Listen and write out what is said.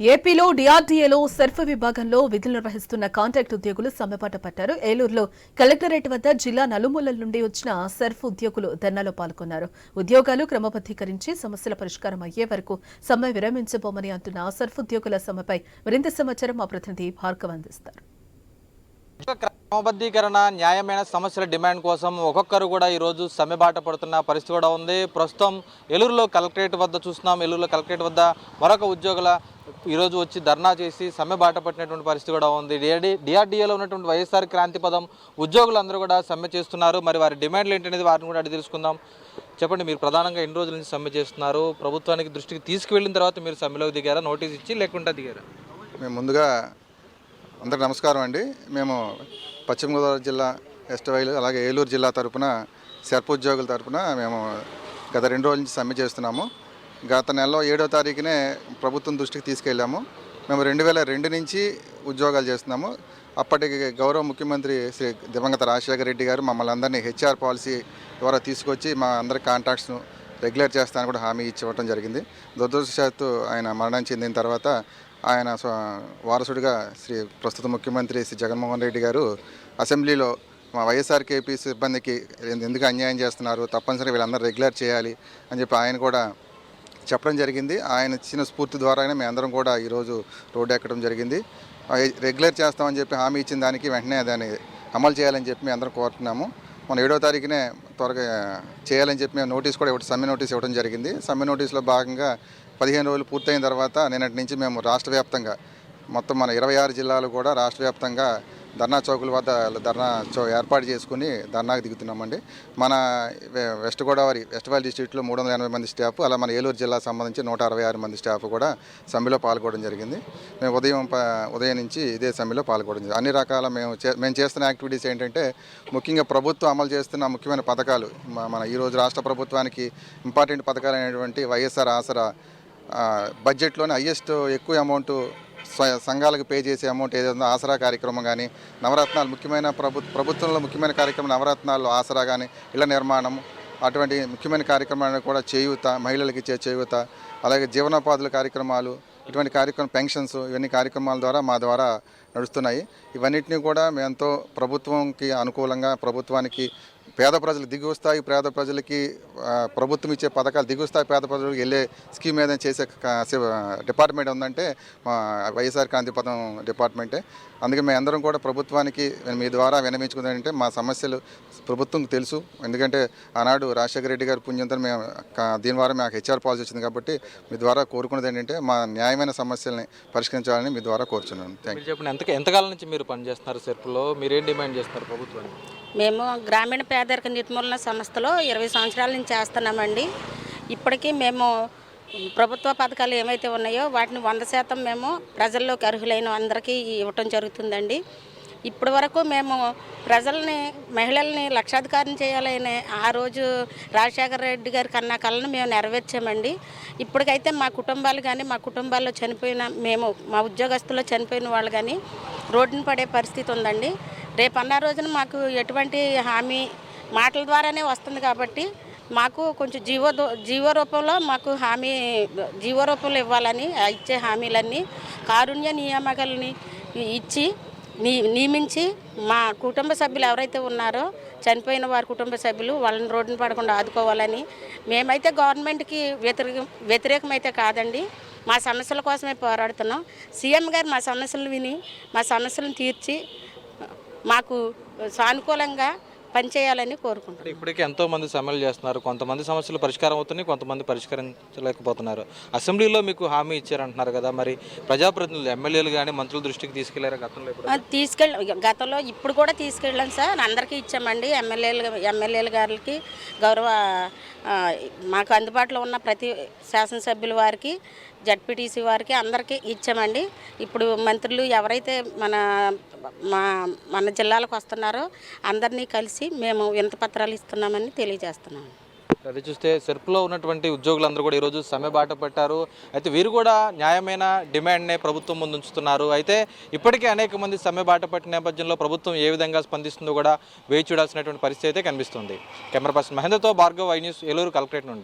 ఏపీలో డిఆర్డీఏలో సర్ఫ్ విభాగంలో విధులు నిర్వహిస్తున్న కాంట్రాక్ట్ ఉద్యోగులు సమ్మెపాట పట్టారు. ఏలూరులో కలెక్టరేట్ వద్ద జిల్లా నలుమూలల నుండి వచ్చిన సర్ఫ్ ఉద్యోగులు ధర్నాలో పాల్గొన్నారు. ఉద్యోగాలు క్రమబద్దీకరించి సమస్యల పరిష్కారం అయ్యే వరకు సమ్మె విరమించబోమని అంటున్న సర్ఫ్ ఉద్యోగుల సమ్మెపై మరింత సమాచారం మా ప్రతినిధి భార్గవ్ అందిస్తారు. క్రమబద్ధీకరణ న్యాయమైన సమస్యల డిమాండ్ కోసం ఒక్కొక్కరు కూడా ఈరోజు సమ్మెబాట పడుతున్న పరిస్థితి కూడా ఉంది. ప్రస్తుతం ఏలూరులో కలెక్టరేట్ వద్ద చూస్తున్నాం. ఎలూరులో కలెక్టరేట్ వద్ద మరొక ఉద్యోగుల ఈరోజు వచ్చి ధర్నా చేసి సమ్మె బాట పట్టినటువంటి పరిస్థితి కూడా ఉంది. డిఆర్డీ డిఆర్డీఏలో ఉన్నటువంటి వైఎస్ఆర్ క్రాంతి పదం ఉద్యోగులందరూ కూడా సమ్మె చేస్తున్నారు. మరి వారి డిమాండ్లు ఏంటనేది వారిని కూడా అడిగి తెలుసుకుందాం. చెప్పండి మీరు ప్రధానంగా ఎన్ని రోజుల నుంచి సమ్మె చేస్తున్నారు? ప్రభుత్వానికి దృష్టికి తీసుకువెళ్ళిన తర్వాత మీరు సమ్మెలోకి దిగారా? నోటీస్ ఇచ్చి లేకుండా దిగారా? మేము ముందుగా అందరికి నమస్కారం అండి. మేము పశ్చిమ గోదావరి జిల్లా వెస్ట్ అలాగే ఏలూరు జిల్లా తరపున సర్పోద్యోగుల ఉద్యోగుల తరపున మేము గత రెండు రోజుల నుంచి సమ్మె చేస్తున్నాము. గత నెలలో ఏడో తారీఖునే ప్రభుత్వం దృష్టికి తీసుకెళ్ళాము. మేము రెండు వేల రెండు నుంచి ఉద్యోగాలు చేస్తున్నాము. అప్పటికి గౌరవ ముఖ్యమంత్రి శ్రీ దివంగత రాజశేఖర రెడ్డి గారు మమ్మల్ని అందరినీ హెచ్ఆర్ పాలసీ ద్వారా తీసుకొచ్చి మా అందరి కాంట్రాక్ట్స్ను రెగ్యులేట్ చేస్తానని కూడా హామీ ఇచ్చివ్వడం జరిగింది. దురదృష్టవశాత్తు ఆయన మరణం చెందిన తర్వాత ఆయన వారసుడిగా శ్రీ ప్రస్తుత ముఖ్యమంత్రి శ్రీ జగన్మోహన్ రెడ్డి గారు అసెంబ్లీలో మా వైఎస్ఆర్ కేపీ సిబ్బందికి ఎందుకు అన్యాయం చేస్తున్నారు తప్పనిసరిగా వీళ్ళందరూ రెగ్యులర్ చేయాలి అని చెప్పి ఆయన కూడా చెప్పడం జరిగింది. ఆయన ఇచ్చిన స్ఫూర్తి ద్వారానే మేము అందరం కూడా ఈరోజు రోడ్డు ఎక్కడం జరిగింది. రెగ్యులర్ చేస్తామని చెప్పి హామీ ఇచ్చిన దానికి వెంటనే దాన్ని అమలు చేయాలని చెప్పి మేము అందరం కోరుతున్నాము. మన ఏడో తారీఖునే త్వరగా చేయాలని చెప్పి మేము నోటీస్ కూడా ఇవ్వడం సమ్మె నోటీస్ ఇవ్వడం జరిగింది. సమ్మె నోటీస్లో భాగంగా పదిహేను రోజులు పూర్తయిన తర్వాత నిన్నటి నుంచి మేము రాష్ట్ర వ్యాప్తంగా మొత్తం మన ఇరవై ఆరు జిల్లాలు కూడా రాష్ట్ర వ్యాప్తంగా ధర్నా చౌకుల వద్ద ధర్నా చౌ ఏర్పాటు చేసుకుని ధర్నాకు దిగుతున్నామండి. మన వెస్ట్ గోదావరి వెస్ట్ వాల్ డిస్ట్రిక్ట్లో మూడు వందల ఎనభై మంది స్టాఫ్ అలా మన ఏలూరు జిల్లా సంబంధించి నూట అరవై ఆరు మంది స్టాఫ్ కూడా సమ్మెలో పాల్గొనడం జరిగింది. మేము ఉదయం ప- ఉదయం నుంచి ఇదే సమ్మెలో పాల్గొనడం జరిగింది. అన్ని రకాల మేము చే మేము చేస్తున్న యాక్టివిటీస్ ఏంటంటే ముఖ్యంగా ప్రభుత్వం అమలు చేస్తున్న ముఖ్యమైన పథకాలు మన ఈరోజు రాష్ట్ర ప్రభుత్వానికి ఇంపార్టెంట్ పథకాలు అనేటువంటి వైఎస్ఆర్ ఆసరా బడ్జెట్లోనే హయ్యెస్ట్ ఎక్కువ అమౌంట్ సంఘాలకు పే చేసే అమౌంట్ ఏదైనా ఆసరా కార్యక్రమం కానీ నవరత్నాలు ముఖ్యమైన ప్రభు ప్రభుత్వంలో ముఖ్యమైన కార్యక్రమం నవరత్నాలు ఆసరా కానీ ఇళ్ళ నిర్మాణం అటువంటి ముఖ్యమైన కార్యక్రమాలను కూడా చేయూత మహిళలకు ఇచ్చే చేయూత అలాగే జీవనోపాధుల కార్యక్రమాలు ఇటువంటి కార్యక్రమం పెన్షన్స్ ఇవన్నీ కార్యక్రమాల ద్వారా మా ద్వారా నడుస్తున్నాయి. ఇవన్నిటిని కూడా మేము ఎంతో ప్రభుత్వంకి అనుకూలంగా ప్రభుత్వానికి పేద ప్రజలు దిగువస్థాయి పేద ప్రజలకి ప్రభుత్వం ఇచ్చే పథకాలు దిగువస్థాయి పేద ప్రజలకు వెళ్ళే స్కీమ్ ఏదైనా చేసే డిపార్ట్మెంట్ ఉందంటే మా వైఎస్ఆర్ క్రాంతి డిపార్ట్మెంటే. అందుకే మేము అందరం కూడా ప్రభుత్వానికి మీ ద్వారా వినమించుకుంది మా సమస్యలు ప్రభుత్వం తెలుసు. ఎందుకంటే ఆనాడు రాజశేఖర రెడ్డి గారి పుణ్యంతో మేము దీని ద్వారా మాకు హెచ్ఆర్ పాలసీ వచ్చింది కాబట్టి మీ ద్వారా కోరుకున్నది ఏంటంటే మా న్యాయమైన సమస్యల్ని పరిష్కరించాలని మీ ద్వారా కోరుచున్నాను. థ్యాంక్ యూ ఎంత ఎంతకాలం నుంచి మీరు పనిచేస్తున్నారు సెర్పులో? మీరేం డిమాండ్ చేస్తున్నారు ప్రభుత్వాన్ని? మేము గ్రామీణ పేదరిక నిర్మూలన సంస్థలో ఇరవై సంవత్సరాల నుంచి చేస్తున్నామండి. ఇప్పటికీ మేము ప్రభుత్వ పథకాలు ఏమైతే ఉన్నాయో వాటిని వంద శాతం మేము ప్రజల్లోకి అర్హులైన అందరికీ ఇవ్వటం జరుగుతుందండి. ఇప్పటి వరకు మేము ప్రజల్ని మహిళల్ని లక్షాధికారం చేయాలనే ఆ రోజు రాజశేఖర రెడ్డి గారి కన్నా కళను మేము నెరవేర్చామండి. ఇప్పటికైతే మా కుటుంబాలు కానీ మా కుటుంబాల్లో చనిపోయిన మేము మా ఉద్యోగస్తుల్లో చనిపోయిన వాళ్ళు కానీ రోడ్డున పడే పరిస్థితి ఉందండి. రేపు అన్న రోజున మాకు ఎటువంటి హామీ మాటల ద్వారానే వస్తుంది కాబట్టి మాకు కొంచెం జీవో దో- జీవో రూపంలో మాకు హామీ జీవో రూపంలో ఇవ్వాలని ఇచ్చే హామీలన్నీ కారుణ్య నియామకాలని ఇచ్చి నియమించి మా కుటుంబ సభ్యులు ఎవరైతే ఉన్నారో చనిపోయిన వారి కుటుంబ సభ్యులు వాళ్ళని రోడ్డున పడకుండా ఆదుకోవాలని మేమైతే గవర్నమెంట్కి వ్యతిరేక వ్యతిరేకమైతే కాదండి. మా సమస్యల కోసమే పోరాడుతున్నాం. సీఎం గారు మా సమస్యలు విని మా సమస్యలను తీర్చి మాకు సానుకూలంగా పనిచేయాలని కోరుకుంటున్నాం. అంటే ఇప్పటికే ఎంతో మంది సమ్మెలు చేస్తున్నారు. కొంతమంది సమస్యలు పరిష్కారం అవుతున్నాయి కొంతమంది పరిష్కరించలేకపోతున్నారు. అసెంబ్లీలో మీకు హామీ ఇచ్చారంటున్నారు కదా మరి ప్రజాప్రతినిధులు ఎమ్మెల్యేలు కానీ మంత్రుల దృష్టికి తీసుకెళ్ళారా గతంలో తీసుకెళ్ళ గతంలో ఇప్పుడు కూడా తీసుకెళ్ళాం సార్. అందరికీ ఇచ్చామండి. ఎమ్మెల్యేలు ఎమ్మెల్యేల గారికి గౌరవ మాకు అందుబాటులో ఉన్న ప్రతి శాసనసభ్యుల వారికి జడ్పీటీసీ వారికి అందరికీ ఇచ్చామండి. ఇప్పుడు మంత్రులు ఎవరైతే మన మా మన జిల్లాలకు వస్తున్నారో అందరినీ కలిసి మేము వినతి పత్రాలు ఇస్తున్నామని తెలియజేస్తున్నాము అది చూస్తే సెర్ప్లో ఉన్నటువంటి ఉద్యోగులందరూ కూడా ఈరోజు సమ్మె బాట పట్టారు. అయితే వీరు కూడా న్యాయమైన డిమాండ్నే ప్రభుత్వం ముందు ఉంచుతున్నారు. అయితే ఇప్పటికే అనేక మంది సమ్మె బాట పట్టిన నేపథ్యంలో ప్రభుత్వం ఏ విధంగా స్పందిస్తుందో కూడా వేచి చూడాల్సినటువంటి పరిస్థితి అయితే కనిపిస్తుంది. Camera person మహేంద్రతో Bhargav I news Eluru collectorate నుండి.